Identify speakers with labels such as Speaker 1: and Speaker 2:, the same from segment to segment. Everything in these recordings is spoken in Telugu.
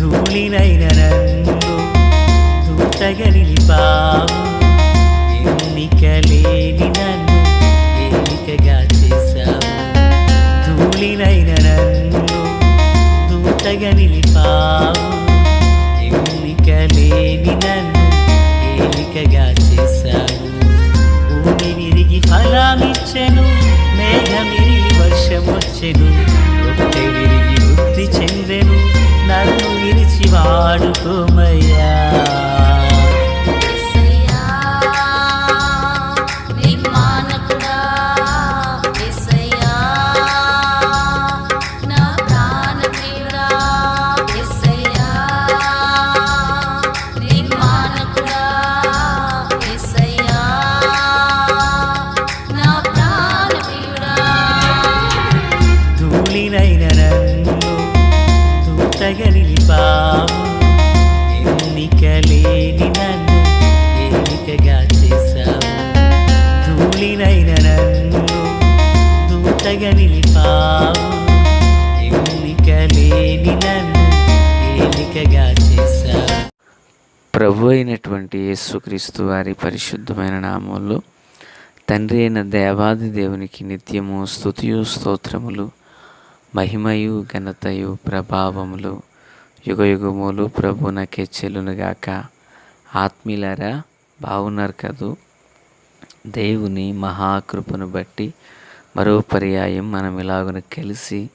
Speaker 1: ధూళినైన నన్ను దూతగా నిలిపావు ఎన్నిక లేని నన్ను ఏలికగా చేశావు. ధూళినైన నన్ను దూతగా నిలిపావు ఎన్నిక లేని నన్ను ఏలికగా చేశావు. భూమి విరిగి ఫలమిచ్చెను మేఘమిరిగి వర్షమొచ్చెను. దూతగా నిలిపావు ఎన్నిక లేని నన్ను ఎన్నికగా చేశావు? ధూళినైన నన్ను దూతగా నిలిపావు? ఎన్నిక లేని నన్ను ఎన్నికగా చేశావు?
Speaker 2: ప్రభు అయినటువంటి యేసుక్రీస్తు వారి పరిశుద్ధమైన నామంలో తండ్రి అయిన దేవాది దేవునికి నిత్యము స్థుతియు స్తోత్రములు మహిమయు ఘనతయు ప్రభావములు యుగయుగములు ప్రభునకే చెల్లునుగాక. ఆత్మీయులారా బాగున్నారు కదూ? దేవుని మహాకృపను బట్టి మరో పర్యాయం మనం ఇలాగున కలిసి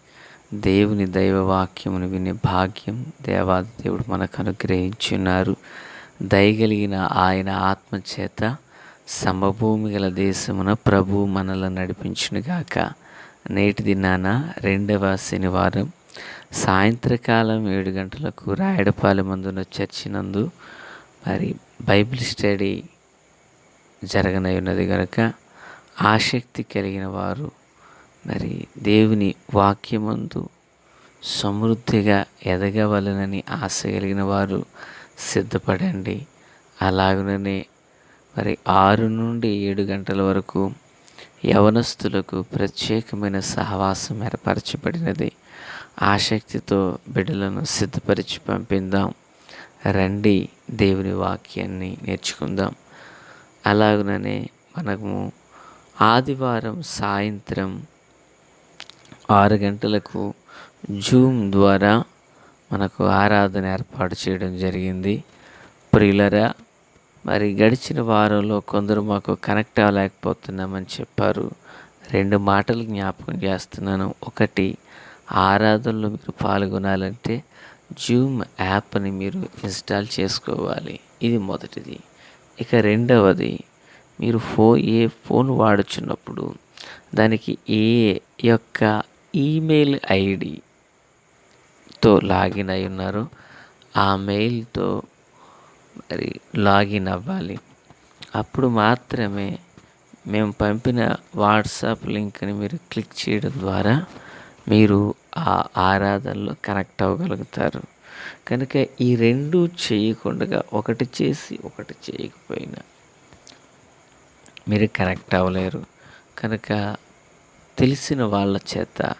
Speaker 2: దేవుని దైవవాక్యమును వినే భాగ్యం దేవాది దేవుడు మనకు అనుగ్రహించున్నారు దయగలిగిన ఆయన ఆత్మచేత సమభూమి గల దేశమున ప్రభు మనల నడిపించునుగాక. నేటి దినాన రెండవ శనివారం సాయంత్రకాలం ఏడు గంటలకు రాయడపాలెమందున చర్చినందు మరి బైబిల్ స్టడీ జరగనై ఉన్నది కనుక ఆసక్తి కలిగిన వారు మరి దేవుని వాక్యమందు సమృద్ధిగా ఎదగవలనని ఆశ కలిగిన వారు సిద్ధపడండి. అలాగనే మరి ఆరు నుండి ఏడు గంటల వరకు యవనస్తులకు ప్రత్యేకమైన సహవాసం ఏర్పరచబడినది. ఆసక్తితో బిడ్డలను సిద్ధపరిచి పంపిందాం రండి దేవుని వాక్యాన్ని నేర్చుకుందాం. అలాగనే మనము ఆదివారం సాయంత్రం ఆరు గంటలకు జూమ్ ద్వారా మనకు ఆరాధన ఏర్పాటు చేయడం జరిగింది. ప్రియులరా మరి గడిచిన వారంలో కొందరు మాకు కనెక్ట్ అవ్వలేకపోతున్నామని చెప్పారు. రెండు మాటలు జ్ఞాపకం చేస్తున్నాను. ఒకటి ఆరాధనలో మీరు పాల్గొనాలంటే జూమ్ యాప్ని మీరు ఇన్స్టాల్ చేసుకోవాలి. ఇది మొదటిది. ఇక రెండవది మీరు ఫో ఏ ఫోన్ వాడుచున్నప్పుడు దానికి ఏ యొక్క ఈమెయిల్ ఐడితో లాగిన్ అయి ఉన్నారో ఆ మెయిల్తో మరి లాగిన్ అవ్వాలి. అప్పుడు మాత్రమే మేము పంపిన వాట్సాప్ లింక్ని మీరు క్లిక్ చేయడం ద్వారా మీరు ఆ ఆరాధనలో కనెక్ట్ అవ్వగలుగుతారు. కనుక ఈ రెండు చేయకుండా ఒకటి చేసి ఒకటి చేయకపోయినా మీరు కనెక్ట్ అవ్వలేరు. కనుక తెలిసిన వాళ్ళ చేత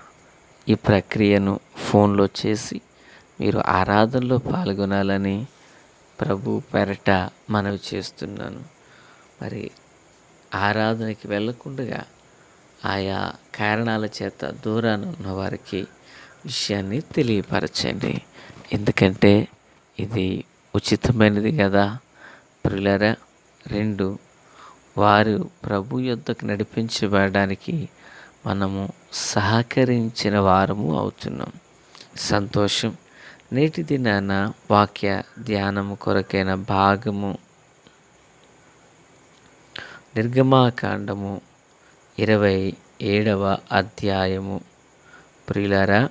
Speaker 2: ఈ ప్రక్రియను ఫోన్లో చేసి మీరు ఆరాధనలో పాల్గొనాలని ప్రభు పెరట మనవి చేస్తున్నాను. మరి ఆరాధనకి వెళ్ళకుండా ఆయా కారణాల చేత దూరాన ఉన్న వారికి విషయాన్ని తెలియపరచండి. ఎందుకంటే ఇది ఉచితమైనది కదా. ప్రియులరా రెండు వారు ప్రభు యొద్దకు నడిపించబడడానికి మనము సహకరించిన వారము అవుతున్నాం. సంతోషం. నేటి దినాన వాక్య ధ్యానము కొరకైన భాగము నిర్గమాకాండము ఇరవై ఏడవ అధ్యాయము. ప్రిలరా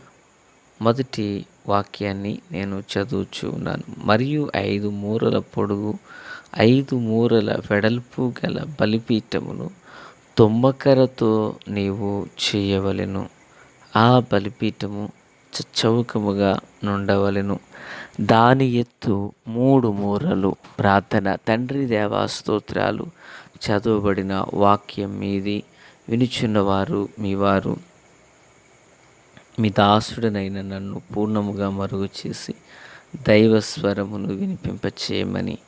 Speaker 2: మొదటి వాక్యాన్ని నేను చదువుచు ఉన్నాను. మరియు ఐదు మూరల పొడుగు ఐదు మూరల వెడల్పు గల బలిపీఠమును తుమ్మకరతో నీవు చేయవలెను. ఆ బలిపీఠము చౌకముగా నుండవలెను. దాని ఎత్తు మూడు మూరలు. ప్రార్థన తండ్రి దేవా స్తోత్రాలు చదవబడిన వాక్యం మీది. వినుచున్నవారు మీ వారు. మీ దాసుడనైన నన్ను పూర్ణముగా మరుగు చేసి దైవస్వరమును వినిపింపచేయమని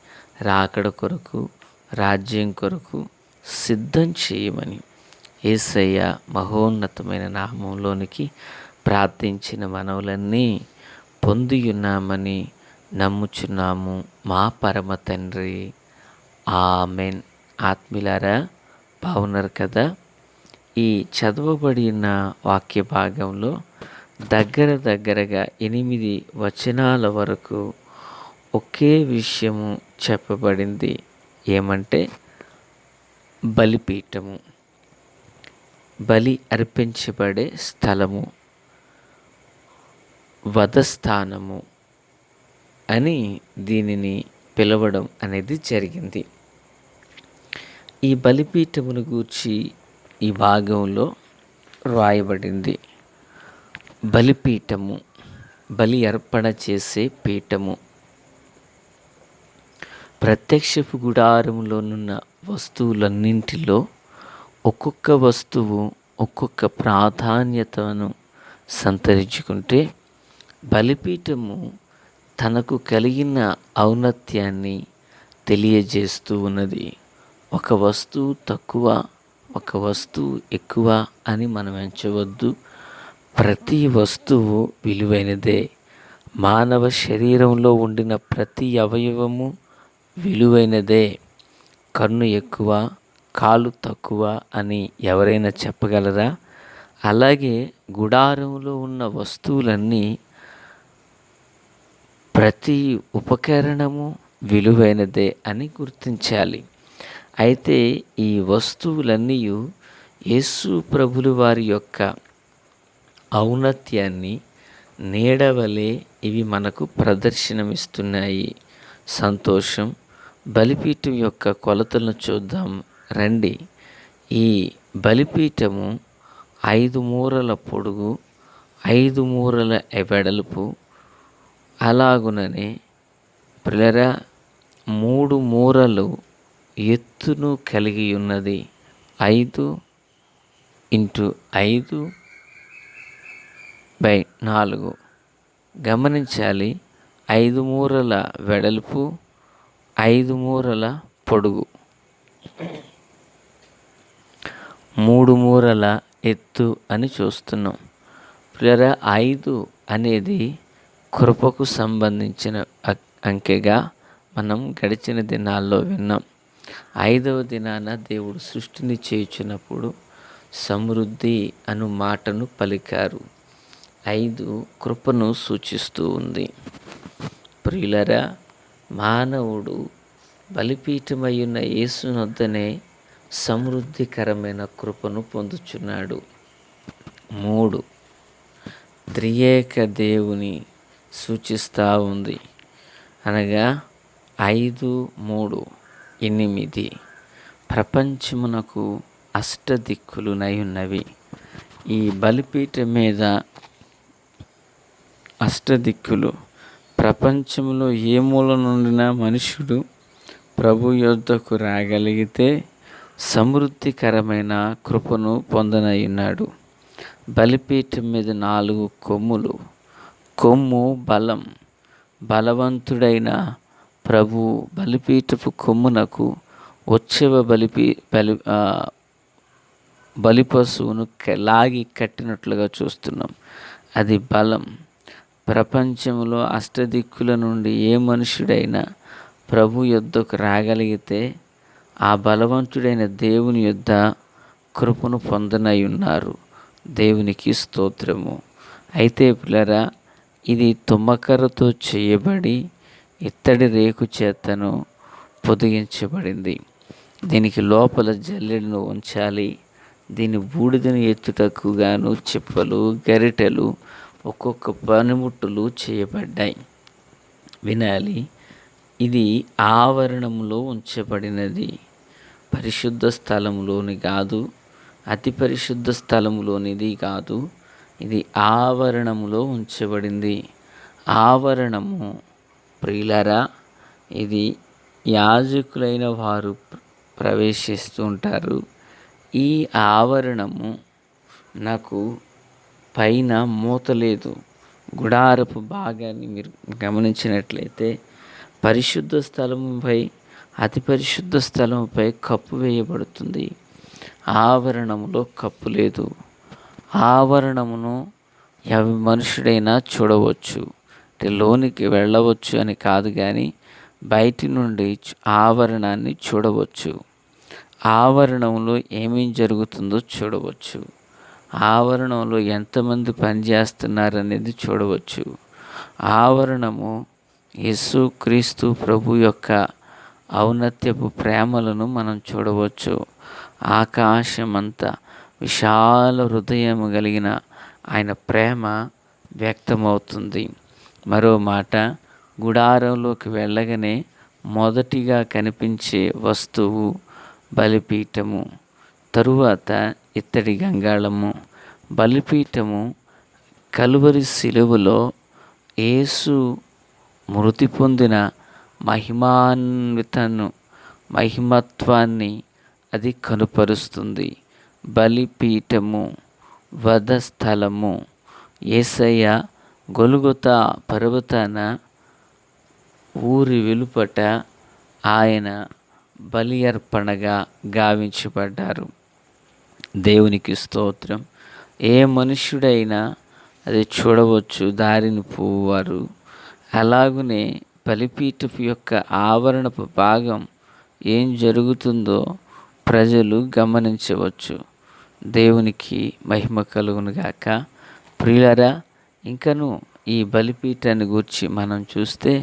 Speaker 2: రాకడ కొరకు రాజ్యం కొరకు సిద్ధం చేయమని ఏసయ్య మహోన్నతమైన నామంలోనికి ప్రార్థించిన మనవులన్నీ పొందియున్నామని నమ్ముచున్నాము మా పరమ తండ్రి. ఆమెన్. ఆత్మిలారా బాగున్నారు కదా? ఈ చదవబడిన వాక్య భాగంలో దగ్గర దగ్గరగా ఎనిమిది వచనాల వరకు ఒకే విషయము చెప్పబడింది. ఏమంటే బలిపీఠము. బలి అర్పించబడే స్థలము. వధస్థానము అని దీనిని పిలవడం అనేది జరిగింది. ఈ బలిపీఠమును గూర్చి ఈ భాగంలో వ్రాయబడింది బలిపీఠము బలి అర్పణ చేసే పీఠము. ప్రత్యక్షపు గుడారంలోనున్న వస్తువులన్నింటిలో ఒక్కొక్క వస్తువు ఒక్కొక్క ప్రాధాన్యతను సంతరించుకుంటే బలిపీఠము తనకు కలిగిన ఔన్నత్యాన్ని తెలియజేస్తూ ఉన్నది. ఒక వస్తువు తక్కువ ఒక వస్తువు ఎక్కువ అని మనం ఎంచవద్దు. ప్రతి వస్తువు విలువైనదే. మానవ శరీరంలో ఉండిన ప్రతి అవయవము విలువైనదే. కన్ను ఎక్కువ కాలు తక్కువ అని ఎవరైనా చెప్పగలరా? అలాగే గుడారంలో ఉన్న వస్తువులన్నీ ప్రతి ఉపకరణము విలువైనదే అని గుర్తించాలి. అయితే ఈ వస్తువులన్నీ యేసు ప్రభులు వారి యొక్క ఔన్నత్యాన్ని నీడవలే ఇవి మనకు ప్రదర్శనమిస్తున్నాయి. సంతోషం బలిపీఠం యొక్క కొలతలను చూద్దాం. రండి. ఈ బలిపీఠము ఐదు మూరల పొడుగు ఐదు మూరల వెడల్పు. అలాగుననే పిల్లరా మూడు మూరలు ఎత్తును కలిగి ఉన్నది ఐదు ఇంటూ ఐదు బై నాలుగు. గమనించాలి ఐదు మూరల వెడల్పు ఐదు మూరల పొడుగు. మూడు మూరల ఎత్తు అని చూస్తున్నాం. పిల్లరా ఐదు అనేది కృపకు సంబంధించిన అంకెగా మనం గడిచిన దినాల్లో విన్నాం. ఐదవ దినాన దేవుడు సృష్టిని చేయుచున్నప్పుడు సమృద్ధి అను మాటను పలికారు. ఐదు కృపను సూచిస్తూ ఉంది. ప్రియులరా మానవుడు బలిపీఠమయ్యున్న యేసునొద్దనే సమృద్ధికరమైన కృపను పొందుచున్నాడు. మూడు త్రియేక దేవుని సూచిస్తూ ఉంది. అనగా ఐదు మూడు ఎనిమిది. ప్రపంచమునకు అష్టదిక్కులునై ఉన్నవి ఈ బలిపీఠం మీద అష్టదిక్కులు. ప్రపంచంలో ఏ మూల నుండిన మనుషుడు ప్రభు యొద్దకు రాగలిగితే సమృద్ధికరమైన కృపను పొందనయ్యున్నాడు. బలిపీఠం మీద నాలుగు కొమ్ములు. కొమ్ము బలం. బలవంతుడైన ప్రభు బలిపీఠపు కొమ్మునకు వచ్చేవ బలిపీ బలి బలిపశువును లాగి కట్టినట్లుగా చూస్తున్నాం. అది బలం. ప్రపంచంలో అష్టదిక్కుల నుండి ఏ మనుషుడైనా ప్రభు యుద్ధకు రాగలిగితే ఆ బలవంతుడైన దేవుని యుద్ధ కృపను పొందనై ఉన్నారు. దేవునికి స్తోత్రము. అయితే పిల్లరా ఇది తుమ్మకరతో చేయబడి ఇత్తడి రేకు చేతను పొదిగించబడింది. దీనికి లోపల జల్లెడను ఉంచాలి. దీని బూడిదను ఎత్తుటకు గాను చిప్పలు గరిటెలు ఒక్కొక్క పనిముట్టులు చేయబడ్డాయి. వినాలి ఇది ఆవరణంలో ఉంచబడినది. పరిశుద్ధ స్థలంలోని కాదు అతి పరిశుద్ధ స్థలంలోనిది కాదు ఇది ఆవరణంలో ఉంచబడింది. ఆవరణము ప్రియులరా ఇది యాజకులైన వారు ప్రవేశిస్తూ ఉంటారు. ఈ ఆవరణము నాకు పైన మూత లేదు. గుడారపు భాగాన్ని మీరు గమనించినట్లయితే పరిశుద్ధ స్థలముపై అతి పరిశుద్ధ స్థలముపై కప్పు వేయబడుతుంది. ఆవరణములో కప్పు లేదు. ఆవరణమును ఎవ మనుషుడైనా చూడవచ్చు. అంటే లోనికి వెళ్ళవచ్చు అని కాదు కానీ బయటి నుండి ఆవరణాన్ని చూడవచ్చు. ఆవరణంలో ఏమేం జరుగుతుందో చూడవచ్చు. ఆవరణంలో ఎంతమంది పనిచేస్తున్నారనేది చూడవచ్చు. ఆవరణము యేసు క్రీస్తు ప్రభు యొక్క ఔన్నత్యపు ప్రేమలను మనం చూడవచ్చు. ఆకాశమంతా విశాల హృదయం కలిగిన ఆయన ప్రేమ వ్యక్తమవుతుంది. మరో మాట గుడారంలోకి వెళ్ళగానే మొదటిగా కనిపించే వస్తువు బలిపీఠము తరువాత ఇత్తడి గంగాళము. బలిపీఠము కలువరి శిలువలో యేసు మృతి పొందిన మహిమాన్వితను మహిమత్వాన్ని అది కనుపరుస్తుంది. బలిపీఠము వధస్థలము ఏసయ్య గొలుగుత పర్వతాన ఊరి వెలుపట ఆయన బలి అర్పణగా గావించబడ్డారు. దేవునికి స్తోత్రం. ఏ మనుష్యుడైనా అది చూడవచ్చు దారిని పోవారు అలాగునే బలిపీఠపు యొక్క ఆవరణపు భాగం ఏం జరుగుతుందో ప్రజలు గమనించవచ్చు. దేవునికి మహిమ కలుగునుగాక. ప్రియులరా ఇంకను ఈ బలిపీఠాన్ని గూర్చి మనం చూస్తే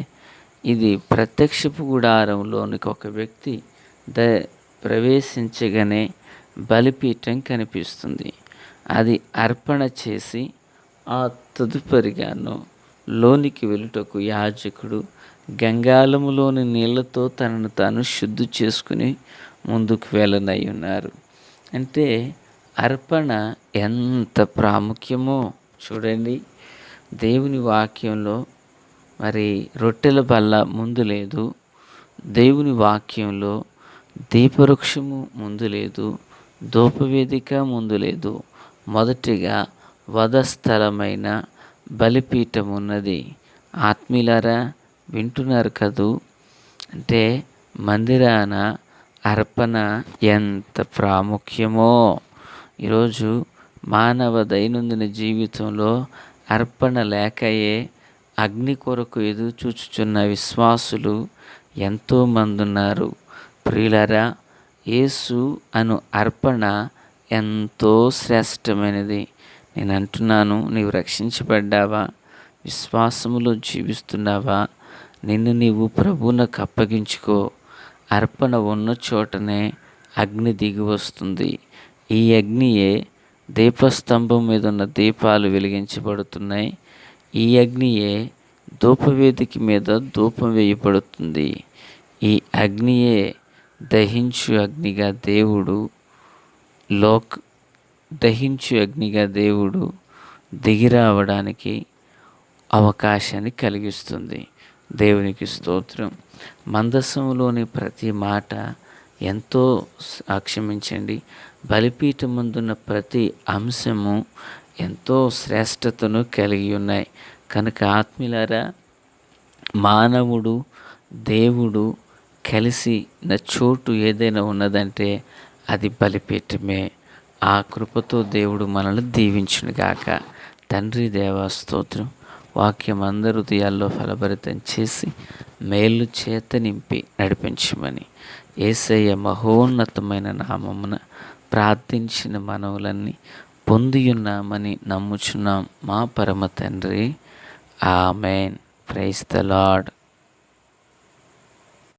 Speaker 2: ఇది ప్రత్యక్షపు గుడారంలోనికి ఒక వ్యక్తి ద ప్రవేశించగానే బలిపీఠం కనిపిస్తుంది. అది అర్పణ చేసి ఆ తదుపరిగాను లోనికి వెళ్ళుటకు యాజకుడు గంగాలములోని నీళ్ళతో తనను తాను శుద్ధి చేసుకుని ముందుకు వెళ్ళనై ఉన్నారు. అంటే అర్పణ ఎంత ప్రాముఖ్యమో చూడండి. దేవుని వాక్యంలో మరి రొట్టెల బల్ల ముందు లేదు. దేవుని వాక్యంలో దీపవృక్షము ముందు లేదు. ధూపవేదిక ముందు లేదు. మొదటిగా వధస్థలమైన బలిపీఠం ఉన్నది. ఆత్మీయులారా వింటున్నారు కదూ? అంటే మందిరాన అర్పణ ఎంత ప్రాముఖ్యమో! ఈరోజు మానవ దైనందిన జీవితంలో అర్పణ లేకయే అగ్ని కొరకు ఎదురు చూచుచున్న విశ్వాసులు ఎంతోమంది ఉన్నారు ప్రియులరా యేసు అను అర్పణ ఎంతో శ్రేష్టమైనది. నేను అంటున్నాను నీవు రక్షించబడ్డావా? విశ్వాసములో జీవిస్తున్నావా? నిన్ను నీవు ప్రభువునకు అప్పగించుకో. అర్పణ ఉన్న చోటనే అగ్ని దిగి వస్తుంది. ఈ అగ్నియే దీపస్తంభం మీద ఉన్న దీపాలు వెలిగించబడుతున్నాయి. ఈ అగ్నియే ధూపవేదిక మీద ధూపం వేయబడుతుంది. ఈ అగ్నియే దహించు అగ్నిగా దేవుడు లోక్ దహించు అగ్నిగా దేవుడు దిగిరావడానికి అవకాశాన్ని కలిగిస్తుంది. దేవునికి స్తోత్రం. మందసంలోని ప్రతి మాట ఎంతో క్షమించండి. బలిపీఠం ముందున్న ప్రతి అంశము ఎంతో శ్రేష్టతను కలిగి ఉన్నాయి. కనుక ఆత్మీలారా మానవుడు దేవుడు కలిసి నా చోటు ఏదైనా ఉన్నదంటే అది బలిపీఠమే. ఆ కృపతో దేవుడు మనల్ని దీవించునుగాక. తండ్రి దేవాస్తోత్రం వాక్యం అందరి హృదయాల్లో ఫలభరితం చేసి మేలు చేత నింపి నడిపించమని. ఏసయ్య మహోన్నతమైన నామమున ప్రార్థించిన మనవులన్నీ పొందియున్నామని నమ్ముచున్నాం మా పరమ తండ్రి. ఆమెన్. Praise the lord.